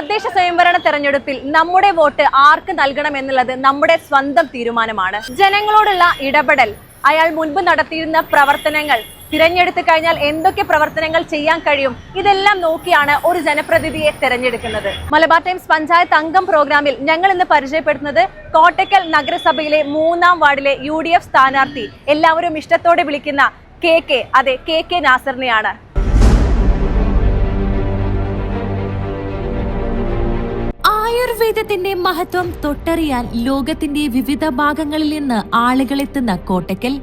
തദ്ദേശ സ്വയംഭരണ തെരഞ്ഞെടുപ്പിൽ നമ്മുടെ വോട്ട് ആർക്ക് നൽകണം എന്നുള്ളത് നമ്മുടെ സ്വന്തം തീരുമാനമാണ്. ജനങ്ങളോടുള്ള ഇടപെടൽ അയാൾ മുൻപ് നടത്തിയിരുന്ന പ്രവർത്തനങ്ങൾ തിരഞ്ഞെടുത്ത് കഴിഞ്ഞാൽ എന്തൊക്കെ പ്രവർത്തനങ്ങൾ ചെയ്യാൻ കഴിയും ഇതെല്ലാം നോക്കിയാണ് ഒരു ജനപ്രതിനിധിയെ തിരഞ്ഞെടുക്കുന്നത്. മലബാർ ടൈംസ് പഞ്ചായത്ത് അംഗം പ്രോഗ്രാമിൽ ഞങ്ങൾ ഇന്ന് പരിചയപ്പെടുത്തുന്നത് കോട്ടക്കൽ നഗരസഭയിലെ മൂന്നാം വാർഡിലെ യു സ്ഥാനാർത്ഥി എല്ലാവരും ഇഷ്ടത്തോടെ വിളിക്കുന്ന കെ കെ അതെ കെ കെ നാസറിനെയാണ്. ആയുർവേദത്തിന്റെ മഹത്വം തൊട്ടറിയാൻ ലോകത്തിന്റെ വിവിധ ഭാഗങ്ങളിൽ നിന്ന് ആളുകൾ എത്തുന്ന കോട്ടക്കൽ.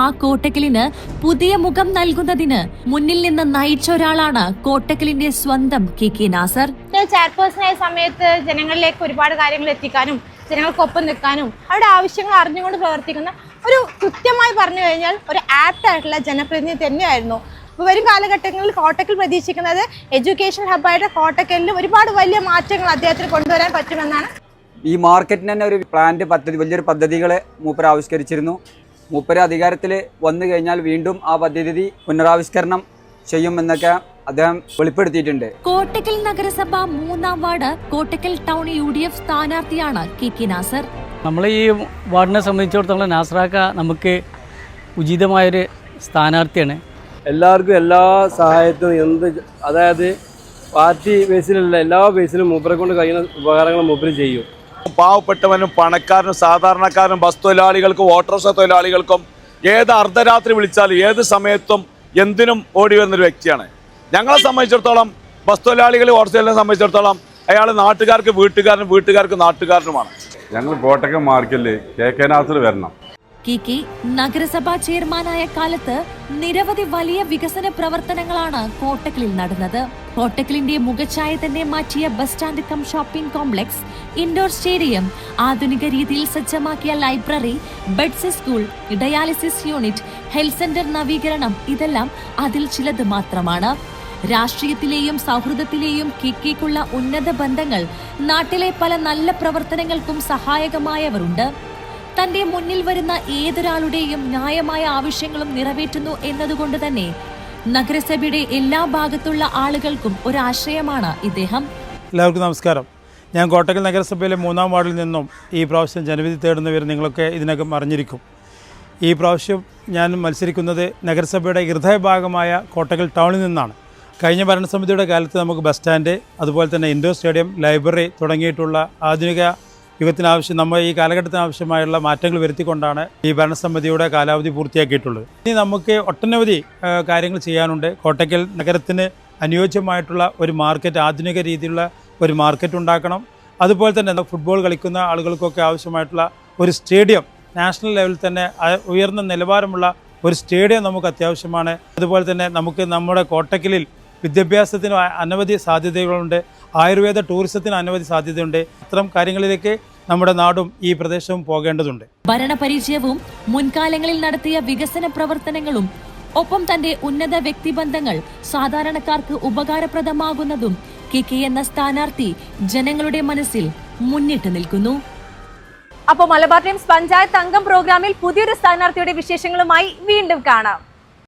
ആ കോട്ടക്കലിന് പുതിയ മുഖം നൽകുന്നതിന് മുന്നിൽ നിന്ന് നയിച്ച ഒരാളാണ് കോട്ടക്കലിന്റെ സ്വന്തം കെ കെ നാസർ. ചെയർപേഴ്സണായ സമയത്ത് ജനങ്ങളിലേക്ക് ഒരുപാട് കാര്യങ്ങൾ എത്തിക്കാനും ജനങ്ങൾക്കൊപ്പം നിൽക്കാനും അവരുടെ ആവശ്യങ്ങൾ അറിഞ്ഞുകൊണ്ട് പ്രവർത്തിക്കുന്ന ഒരു കൃത്യമായി പറഞ്ഞു കഴിഞ്ഞാൽ ഒരു ആപ്റ്റ് ആയിട്ടുള്ള ജനപ്രതിനിധി തന്നെയായിരുന്നു. വരും കാലഘട്ടങ്ങളിൽ കോട്ടക്കൽ പ്രതീക്ഷിക്കുന്നത് എഡ്യൂക്കേഷൻ ഹബ്ബായിട്ട് കോട്ടക്കലിൽ ഒരുപാട് വലിയ മാറ്റങ്ങൾ അദ്ദേഹത്തിന് കൊണ്ടുവരാൻ പറ്റുമെന്നാണ്. ഈ മാർക്കറ്റിന് തന്നെ ഒരു പ്ലാന്റ് പദ്ധതി വലിയൊരു പദ്ധതികളെ മൂപ്പർ ആവിഷ്കരിച്ചിരുന്നു. മൂപ്പര് അധികാരത്തിൽ വന്നു കഴിഞ്ഞാൽ വീണ്ടും ആ പദ്ധതി പുനരാവിഷ്കരണം ചെയ്യുമെന്നൊക്കെ അദ്ദേഹം വെളിപ്പെടുത്തിയിട്ടുണ്ട്. കോട്ടക്കൽ നഗരസഭ മൂന്നാം ward Kottakkal town U D F സ്ഥാനാർത്ഥിയാണ് കെ കെ നാസർ. നമ്മൾ ഈ വാർഡിനെ സംബന്ധിച്ചിടത്തോളം നാസറാക്ക നമുക്ക് ഉചിതമായൊരു സ്ഥാനാർത്ഥിയാണ്. എല്ലാവർക്കും എല്ലാ സഹായത്തിനും എന്ത് അതായത് പാർട്ടി ബേസിലല്ല എല്ലാ ബേസിലും മൂപ്പരെ കൊണ്ട് കഴിയുന്ന ഉപകാരങ്ങൾ മൂപ്പര് ചെയ്യും. പാവപ്പെട്ടവനും പണക്കാരനും സാധാരണക്കാരനും ബസ് തൊഴിലാളികൾക്കും ഓട്ടോറിക്ഷ തൊഴിലാളികൾക്കും ഏത് അർദ്ധരാത്രി വിളിച്ചാലും ഏത് സമയത്തും എന്തിനും ഓടി വരുന്നൊരു വ്യക്തിയാണ്. ഞങ്ങളെ സംബന്ധിച്ചിടത്തോളം ബസ് തൊഴിലാളികൾ ഓട്ടോറിക്ഷയെ സംബന്ധിച്ചിടത്തോളം അയാൾ നാട്ടുകാർക്ക് വീട്ടുകാരനും വീട്ടുകാർക്ക് നാട്ടുകാരനുമാണ്. ഞങ്ങൾ കോട്ടക്കം മാർക്കറ്റിൽ കെ കെ നാസിൽ വരണം. കെ കെ നഗരസഭാ ചെയർമാനായ കാലത്ത് നിരവധി വലിയ വികസന പ്രവർത്തനങ്ങളാണ് കോട്ടക്കലിൽ നടന്നത്. കോട്ടക്കലിന്റെ മുഖഛായ തന്നെ മാറ്റിയ bus stand cum shopping complex indoor stadium ആധുനിക രീതിയിൽ സജ്ജമാക്കിയ library beds school dialysis unit health centre നവീകരണം ഇതെല്ലാം അതിൽ ചിലത് മാത്രമാണ്. രാഷ്ട്രീയത്തിലെയും സൗഹൃദത്തിലെയും കിക്കിക്കുള്ള ഉന്നത ബന്ധങ്ങൾ നാട്ടിലെ പല നല്ല പ്രവർത്തനങ്ങൾക്കും സഹായകമായവരുണ്ട്. തന്റെ മുന്നിൽ വരുന്ന ഏതൊരാളുടെയും ന്യായമായ ആവശ്യങ്ങളും നിറവേറ്റുന്നു എന്നതുകൊണ്ട് തന്നെ നഗരസഭയുടെ എല്ലാ ഭാഗത്തുള്ള ആളുകൾക്കും ഒരാശയമാണ് ഇദ്ദേഹം. എല്ലാവർക്കും നമസ്കാരം. ഞാൻ കോട്ടക്കൽ നഗരസഭയിലെ മൂന്നാം വാർഡിൽ നിന്നും ഈ പ്രാവശ്യം ജനവിധി തേടുന്നവർ നിങ്ങളൊക്കെ ഇതിനകം അറിഞ്ഞിരിക്കും. ഈ പ്രാവശ്യം ഞാൻ മത്സരിക്കുന്നത് നഗരസഭയുടെ ഹൃദയഭാഗമായ കോട്ടക്കൽ ടൗണിൽ നിന്നാണ്. കഴിഞ്ഞ ഭരണസമിതിയുടെ കാലത്ത് നമുക്ക് ബസ് സ്റ്റാൻഡ് അതുപോലെ തന്നെ ഇൻഡോർ സ്റ്റേഡിയം ലൈബ്രറി തുടങ്ങിയിട്ടുള്ള ആധുനിക യുഗത്തിനാവശ്യം നമ്മൾ ഈ കാലഘട്ടത്തിന് ആവശ്യമായുള്ള മാറ്റങ്ങൾ വരുത്തിക്കൊണ്ടാണ് ഈ ഭരണസമിതിയുടെ കാലാവധി പൂർത്തിയാക്കിയിട്ടുള്ളത്. ഇനി നമുക്ക് ഒട്ടനവധി കാര്യങ്ങൾ ചെയ്യാനുണ്ട്. കോട്ടയ്ക്കൽ നഗരത്തിന് അനുയോജ്യമായിട്ടുള്ള ഒരു മാർക്കറ്റ് ആധുനിക രീതിയിലുള്ള ഒരു മാർക്കറ്റ് ഉണ്ടാക്കണം. അതുപോലെ തന്നെ ഫുട്ബോൾ കളിക്കുന്ന ആളുകൾക്കൊക്കെ ആവശ്യമായിട്ടുള്ള ഒരു സ്റ്റേഡിയം നാഷണൽ ലെവലിൽ തന്നെ ഉയർന്ന നിലവാരമുള്ള ഒരു സ്റ്റേഡിയം നമുക്ക് അത്യാവശ്യമാണ്. അതുപോലെ തന്നെ നമുക്ക് നമ്മുടെ കോട്ടക്കലിൽ വിദ്യാഭ്യാസത്തിന് അനവധി സാധ്യതകളുണ്ട്. ആയുർവേദ ടൂറിസത്തിന് അനവധി സാധ്യതയുണ്ട്. ഇത്തരം കാര്യങ്ങളിലേക്ക് നമ്മുടെ നാടും ഈ പ്രദേശവും പോകേണ്ടതുണ്ട്. ഭരണപരിചയവും മുൻകാലങ്ങളിൽ നടത്തിയ വികസന പ്രവർത്തനങ്ങളും ഒപ്പം തന്റെ ഉന്നത വ്യക്തിബന്ധങ്ങൾ സാധാരണക്കാർക്ക് ഉപകാരപ്രദമാകുന്നതും കെ കെ എന്ന സ്ഥാനാർത്ഥി ജനങ്ങളുടെ മനസ്സിൽ മുന്നിട്ട് നിൽക്കുന്നു. അപ്പോൾ മലബാർ ടൈംസ് പഞ്ചായത്ത് അംഗം പ്രോഗ്രാമിൽ പുതിയൊരു സ്ഥാനാർത്ഥിയുടെ വിശേഷങ്ങളുമായി വീണ്ടും കാണാം.